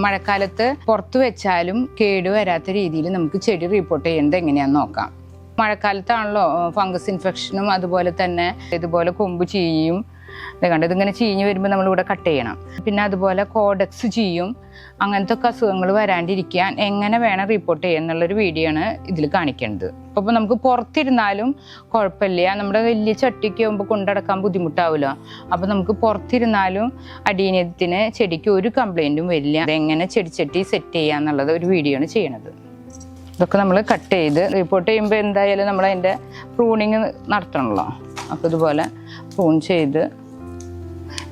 മഴക്കാലത്ത് പുറത്തു വെച്ചാലും കേട് വരാത്ത രീതിയിൽ നമുക്ക് ചെടി റിപ്പോർട്ട് ചെയ്യുന്നത് എങ്ങനെയാണെന്ന് നോക്കാം. മഴക്കാലത്താണല്ലോ ഫംഗസ് ഇൻഫെക്ഷനും അതുപോലെ തന്നെ ഇതുപോലെ കൊമ്പ് ചീയും ഇത് കണ്ടോ ഇതിങ്ങനെ ചീഞ്ഞ് വരുമ്പോൾ നമ്മളിവിടെ കട്ട് ചെയ്യണം. പിന്നെ അതുപോലെ കോഡക്സ് ചെയ്യും. അങ്ങനത്തെ ഒക്കെ അസുഖങ്ങൾ വരാണ്ടിരിക്കാൻ എങ്ങനെ വേണം റിപ്പോർട്ട് ചെയ്യുക എന്നുള്ളൊരു വീഡിയോ ആണ് ഇതിൽ കാണിക്കേണ്ടത് അപ്പോൾ നമുക്ക് പുറത്തിരുന്നാലും കുഴപ്പമില്ല. നമ്മുടെ വലിയ ചട്ടിക്ക് ആകുമ്പോൾ കൊണ്ടടക്കാൻ ബുദ്ധിമുട്ടാവില്ല അപ്പോൾ നമുക്ക് പുറത്തിരുന്നാലും അടീനത്തിന് ചെടിക്ക് ഒരു കംപ്ലൈന്റും വരില്ല. അതെങ്ങനെ ചെടിച്ചട്ടി സെറ്റ് ചെയ്യുക എന്നുള്ളത് ഒരു വീഡിയോ ആണ് ചെയ്യണത്. ഇതൊക്കെ നമ്മൾ കട്ട് ചെയ്ത് റിപ്പോർട്ട് ചെയ്യുമ്പോൾ എന്തായാലും നമ്മൾ അതിന്റെ പ്രൂണിങ് നടത്തണമല്ലോ അപ്പോൾ ഇതുപോലെ പ്രൂൺ ചെയ്ത്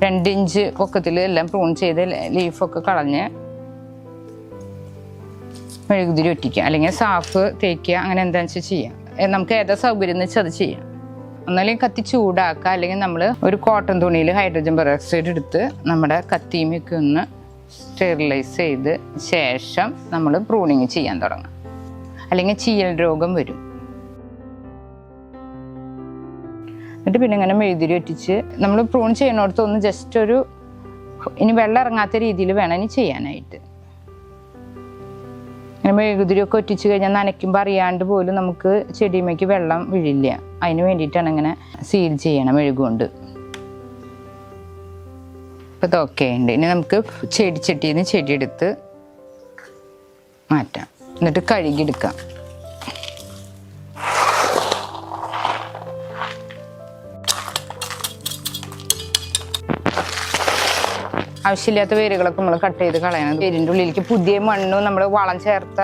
രണ്ട് ഇഞ്ച് പൊക്കത്തിൽ എല്ലാം പ്രൂൺ ചെയ്ത് ലീഫൊക്കെ കളഞ്ഞ് മെഴുകുതിരി ഒറ്റിക്കുക. അല്ലെങ്കിൽ സാഫ് തേക്കുക. അങ്ങനെ എന്താണെന്ന് വെച്ചാൽ ചെയ്യാം. നമുക്ക് ഏതാ സൗകര്യം എന്ന് വെച്ചാൽ അത് ചെയ്യാം. ഒന്നല്ലെങ്കിൽ കത്തി ചൂടാക്കുക. അല്ലെങ്കിൽ നമ്മൾ ഒരു കോട്ടൺ തുണിയിൽ ഹൈഡ്രജൻ പെറോക്സൈഡ് എടുത്ത് നമ്മുടെ കത്തിയുമൊക്കെ ഒന്ന് സ്റ്റെറിലൈസ് ചെയ്ത് ശേഷം നമ്മൾ പ്രൂണിങ് ചെയ്യാൻ തുടങ്ങാം. അല്ലെങ്കിൽ ചീയൽ രോഗം വരും. എന്നിട്ട് പിന്നെ ഇങ്ങനെ മെഴുതിരി ഒറ്റിച്ച് നമ്മൾ പ്രൂൺ ചെയ്യുന്നിടത്ത് ഒന്ന് ജസ്റ്റ് ഒരു ഇനി വെള്ളം ഇറങ്ങാത്ത രീതിയിൽ വേണം ഇനി ചെയ്യാനായിട്ട്. ഇങ്ങനെ മെഴുകുതിരിയൊക്കെ ഒറ്റിച്ച് കഴിഞ്ഞാൽ നനയ്ക്കുമ്പോൾ അറിയാണ്ട് പോലും നമുക്ക് ചെടിമേക്ക് വെള്ളം വീഴില്ല. അതിന് വേണ്ടിയിട്ടാണ് ഇങ്ങനെ സീൽ ചെയ്യണം മെഴുകുകൊണ്ട്. ഇപ്പം ഇതൊക്കെ ഉണ്ട്. ഇനി നമുക്ക് ചെടിച്ചട്ടിയിൽ നിന്ന് ചെടി എടുത്ത് മാറ്റാം. എന്നിട്ട് കഴുകിയെടുക്കാം. ആവശ്യമില്ലാത്ത വേരുകളൊക്കെ നമ്മൾ കട്ട് ചെയ്ത് കളയണം. വേരിന്റെ ഉള്ളിലേക്ക് പുതിയ മണ്ണും നമ്മൾ വളം ചേർത്ത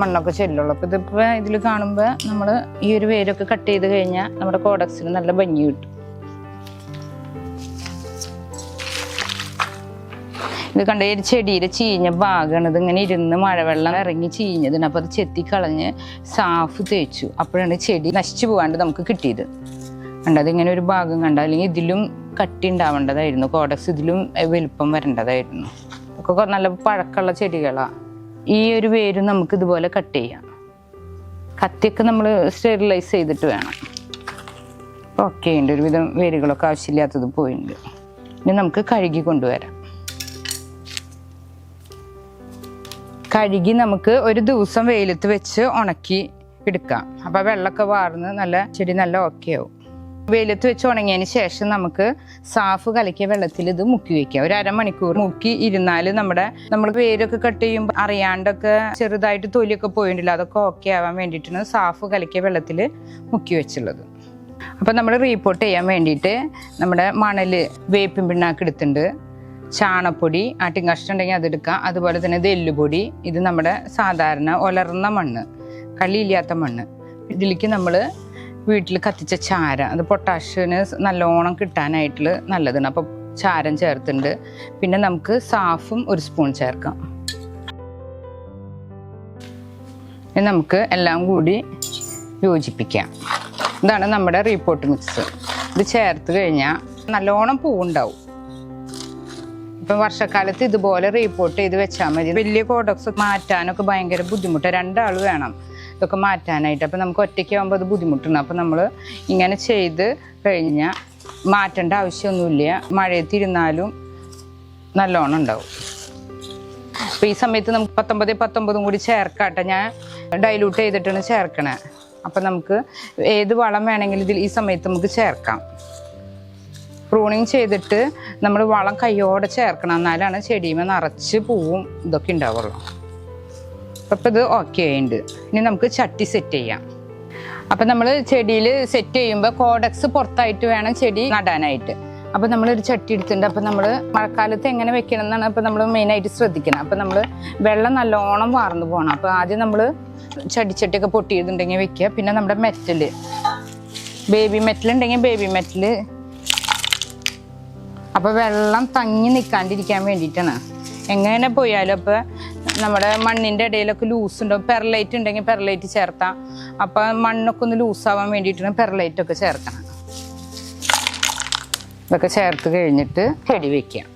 മണ്ണൊക്കെ ചെല്ലുള്ളൂ. അപ്പോൾ ഇതിപ്പോൾ ഇതിൽ കാണുമ്പോൾ നമ്മൾ ഈ ഒരു വേരൊക്കെ കട്ട് ചെയ്ത് കഴിഞ്ഞാൽ നമ്മുടെ കോഡക്സിന് നല്ല ഭംഗി കിട്ടും. ഇത് കണ്ട ഒരു ചെടിയുടെ ചീഞ്ഞ ഭാഗമാണ് ഇതിങ്ങനെ ഇരുന്ന് മഴവെള്ളം ഇറങ്ങി ചീഞ്ഞതിന് അപ്പോൾ അത് ചെത്തിക്കളഞ്ഞ് സാഫ് തേച്ചു. അപ്പോഴാണ് ചെടി നശിച്ചു പോകാണ്ട് നമുക്ക് കിട്ടിയത്. കണ്ട അതിങ്ങനെ ഒരു ഭാഗം കണ്ട? അല്ലെങ്കിൽ ഇതിലും കട്ടി ഉണ്ടാവേണ്ടതായിരുന്നു കോഡക്സ് ഇതിലും വലുപ്പം വരേണ്ടതായിരുന്നു. ഒക്കെ നല്ല പഴക്കമുള്ള ചെടികളാണ് ഈ ഒരു വേര് നമുക്ക് ഇതുപോലെ കട്ട് ചെയ്യാം. കത്തിയൊക്കെ നമ്മൾ സ്റ്റെറിലൈസ് ചെയ്തിട്ട് വേണം. ഓക്കെ ഉണ്ട് ഒരുവിധം വേരുകളൊക്കെ ആവശ്യമില്ലാത്തത് പോയിണ്ട്. ഇനി നമുക്ക് കഴുകി കൊണ്ടുവരാം. കഴുകി നമുക്ക് ഒരു ദിവസം വെയിലത്ത് വെച്ച് ഉണക്കി എടുക്കാം. അപ്പോൾ വെള്ളമൊക്കെ വാർന്ന് നല്ല ചെടി നല്ല ഓക്കെ ആവും. വെയിലത്ത് വെച്ച് ഉണങ്ങിയതിന് ശേഷം നമുക്ക് സാഫ് കലക്കിയ വെള്ളത്തിൽ ഇത് മുക്കി വെക്കാം ഒരു അരമണിക്കൂർ മുക്കി ഇരുന്നാൽ നമ്മുടെ നമ്മൾ വേരൊക്കെ കട്ട് ചെയ്യുമ്പോൾ അറിയാണ്ടൊക്കെ ചെറുതായിട്ട് തൊലിയൊക്കെ പോയിട്ടില്ല അതൊക്കെ ഓക്കെ ആവാൻ വേണ്ടിയിട്ടാണ് സാഫ് കലക്കിയ വെള്ളത്തിൽ മുക്കി വെച്ചുള്ളത്. അപ്പം നമ്മൾ റീപ്പോർട്ട് ചെയ്യാൻ വേണ്ടിയിട്ട് നമ്മുടെ മണൽ വേപ്പിൻ പിണ്ണാക്ക് എടുത്തിട്ടുണ്ട്. ചാണപ്പൊടി ആട്ടിൻ കഷ്ടം ഉണ്ടെങ്കിൽ അതെടുക്കാം അതുപോലെ തന്നെ ഇത് ഇത് നമ്മുടെ സാധാരണ ഒലർന്ന മണ്ണ് കളിയില്ലാത്ത മണ്ണ്. ഇതിലേക്ക് നമ്മൾ വീട്ടിൽ കത്തിച്ച ചാരം. അത് പൊട്ടാഷ്യന് നല്ലോണം കിട്ടാനായിട്ടുള്ള നല്ലതാണ്. അപ്പോൾ ചാരം ചേർത്തിട്ടുണ്ട് പിന്നെ നമുക്ക് സാഫും ഒരു സ്പൂൺ ചേർക്കാം. നമുക്ക് എല്ലാം കൂടി യോജിപ്പിക്കാം. ഇതാണ് നമ്മുടെ റീപോർട്ട് മിക്സ് ഇത് ചേർത്ത് കഴിഞ്ഞാൽ നല്ലോണം പൂവുണ്ടാവും. ഇപ്പം വർഷക്കാലത്ത് ഇതുപോലെ റീപോർട്ട് ചെയ്ത് വെച്ചാൽ മതി. വലിയ കോഡക്സ് മാറ്റാനൊക്കെ ഭയങ്കര ബുദ്ധിമുട്ടാണ് രണ്ടാൾ വേണം. ഇതൊക്കെ മാറ്റാനായിട്ട്. അപ്പം നമുക്ക് ഒറ്റയ്ക്ക് ആകുമ്പോൾ അത് ബുദ്ധിമുട്ടുണ്ട് അപ്പം നമ്മൾ ഇങ്ങനെ ചെയ്ത് കഴിഞ്ഞാൽ മാറ്റേണ്ട ആവശ്യമൊന്നുമില്ല. മഴയത്തിരുന്നാലും നല്ലോണം ഉണ്ടാവും. അപ്പോൾ ഈ സമയത്ത് നമുക്ക് പത്തൊമ്പത് പത്തൊമ്പതും കൂടി ചേർക്കാട്ടെ. ഞാൻ ഡൈലൂട്ട് ചെയ്തിട്ടാണ് ചേർക്കണേ. അപ്പം നമുക്ക് ഏത് വളം വേണമെങ്കിലും ഇതിൽ ഈ സമയത്ത് നമുക്ക് ചേർക്കാം. പ്രൂണിങ് ചെയ്തിട്ട് നമ്മൾ വളം കയ്യോടെ ചേർക്കണം. എന്നാലാണ് ചെടിയുമേ നിറച്ച് പൂവും ഇതൊക്കെ ഉണ്ടാവുള്ളൂ. അപ്പം ഇത് ഓക്കെ ആയിട്ടുണ്ട് ഇനി നമുക്ക് ചട്ടി സെറ്റ് ചെയ്യാം. അപ്പം നമ്മൾ ചെടിയിൽ സെറ്റ് ചെയ്യുമ്പോൾ കോഡക്സ് പുറത്തായിട്ട് വേണം ചെടി നടാനായിട്ട്. അപ്പം നമ്മളൊരു ചട്ടി എടുത്തിട്ടുണ്ട്. അപ്പം നമ്മൾ മഴക്കാലത്ത് എങ്ങനെ വെക്കണം എന്നാണ് അപ്പം നമ്മൾ മെയിനായിട്ട് ശ്രദ്ധിക്കണം. അപ്പം നമ്മൾ വെള്ളം നല്ലോണം വാർന്നു പോകണം അപ്പം ആദ്യം നമ്മൾ ചടിച്ചട്ടിയൊക്കെ പൊട്ടിയതുണ്ടെങ്കിൽ വെക്കുക. പിന്നെ നമ്മുടെ മെറ്റൽ. ബേബി മെറ്റൽ ഉണ്ടെങ്കിൽ ബേബി മെറ്റൽ അപ്പോൾ വെള്ളം തങ്ങി നിൽക്കാണ്ടിരിക്കാൻ വേണ്ടിയിട്ടാണ്. എങ്ങനെ പോയാലും അപ്പോൾ നമ്മുടെ മണ്ണിന്റെ ഇടയിലൊക്കെ ലൂസ് ഉണ്ടാവും പെർലൈറ്റ് ഉണ്ടെങ്കിൽ പെർലൈറ്റ് ചേർത്താം. അപ്പോൾ മണ്ണൊക്കെ ഒന്ന് ലൂസാവാൻ വേണ്ടിയിട്ടാണ് പെർലൈറ്റ് ഒക്കെ ചേർക്കണം ഇതൊക്കെ ചേർത്ത് കഴിഞ്ഞിട്ട് ചെടി വെക്കാം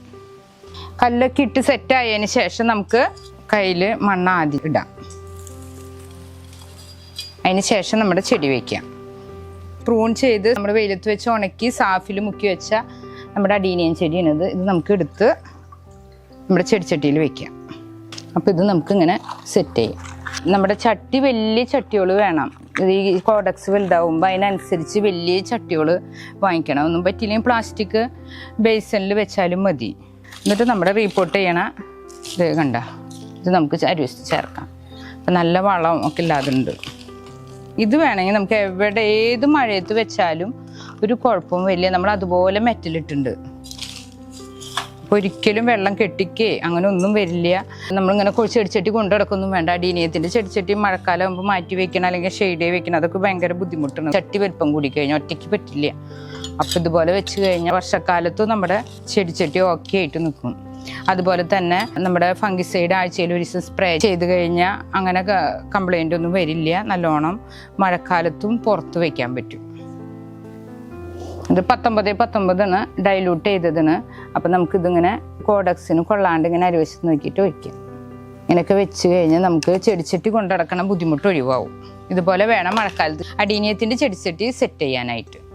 കല്ലൊക്കെ ഇട്ട് സെറ്റ് ആയതിന് ശേഷം നമുക്ക് കയ്യിൽ മണ്ണ് ആദ്യം ഇടാം. അതിന് ശേഷം നമ്മുടെ ചെടി വെക്കാം പ്രൂൺ ചെയ്ത് നമ്മുടെ വെയിലത്ത് വെച്ച് ഉണക്കി സാഫിൽ മുക്കി വെച്ച നമ്മുടെ അടീനിയൻ ചെടിയാണിത്. ഇത് നമുക്ക് എടുത്ത് നമ്മുടെ ചെടിച്ചട്ടിയിൽ വെക്കാം അപ്പോൾ ഇത് നമുക്കിങ്ങനെ സെറ്റ് ചെയ്യാം. നമ്മുടെ ചട്ടി വലിയ ചട്ടികൾ വേണം. ഈ കോഡക്സ് വലുതാവുമ്പോൾ അതിനനുസരിച്ച് വലിയ ചട്ടികൾ വാങ്ങിക്കണം. ഒന്നും പറ്റിയില്ലെങ്കിൽ പ്ലാസ്റ്റിക് ബേസണിൽ വെച്ചാലും മതി. എന്നിട്ട് നമ്മുടെ റീപ്പോർട്ട് ചെയ്യണ ഇത് കണ്ട ഇത് നമുക്ക് അരിവശത്ത് ചേർക്കാം. അപ്പം നല്ല വളം ഒക്കെ ഇല്ലാതുണ്ട്. ഇത് വേണമെങ്കിൽ നമുക്ക് എവിടെ ഏത് മഴയത്ത് വെച്ചാലും ഒരു കുഴപ്പവും വലിയ നമ്മൾ അതുപോലെ മെറ്റലിട്ടുണ്ട് അപ്പോൾ ഒരിക്കലും വെള്ളം കെട്ടിക്കേ അങ്ങനെ ഒന്നും വരില്ല. നമ്മളിങ്ങനെ ചെടിച്ചട്ടി കൊണ്ടു നടക്കൊന്നും വേണ്ട. അടീനിയത്തിന്റെ ചെടിച്ചട്ടി മഴക്കാലം ആകുമ്പോൾ മാറ്റി വെക്കണം അല്ലെങ്കിൽ ഷെയ്ഡ് വെക്കണം. അതൊക്കെ ഭയങ്കര ബുദ്ധിമുട്ടാണ്. ചട്ടി വലിപ്പം കൂടി കഴിഞ്ഞാൽ ഒറ്റയ്ക്ക് പറ്റില്ല. അപ്പോൾ ഇതുപോലെ വെച്ച് കഴിഞ്ഞാൽ വർഷക്കാലത്തും നമ്മുടെ ചെടിച്ചട്ടി ഓക്കെ ആയിട്ട് നിൽക്കും അതുപോലെ തന്നെ നമ്മുടെ ഫംഗിസൈഡ് ആഴ്ചയിൽ ഒരു ദിവസം സ്പ്രേ ചെയ്ത് കഴിഞ്ഞാൽ അങ്ങനെ കംപ്ലൈന്റ് ഒന്നും വരില്ല. നല്ലോണം മഴക്കാലത്തും പുറത്ത് വയ്ക്കാൻ പറ്റും. ഇത് പത്തൊമ്പത് പത്തൊമ്പതാണ് ഡൈലൂട്ട് ചെയ്തതാണ് അപ്പം നമുക്കിതിങ്ങനെ കോഡക്സിന് കൊള്ളാണ്ട് ഇങ്ങനെ അരിവശത്ത് നോക്കിയിട്ട് വയ്ക്കാം ഇങ്ങനെയൊക്കെ വെച്ച് കഴിഞ്ഞാൽ നമുക്ക് ചെടിച്ചട്ടി കൊണ്ടടക്കണ ബുദ്ധിമുട്ട് ഒഴിവാവും. ഇതുപോലെ വേണം മഴക്കാലത്ത്. അടീനിയത്തിന്റെ ചെടിച്ചട്ടി സെറ്റ് ചെയ്യാനായിട്ട്.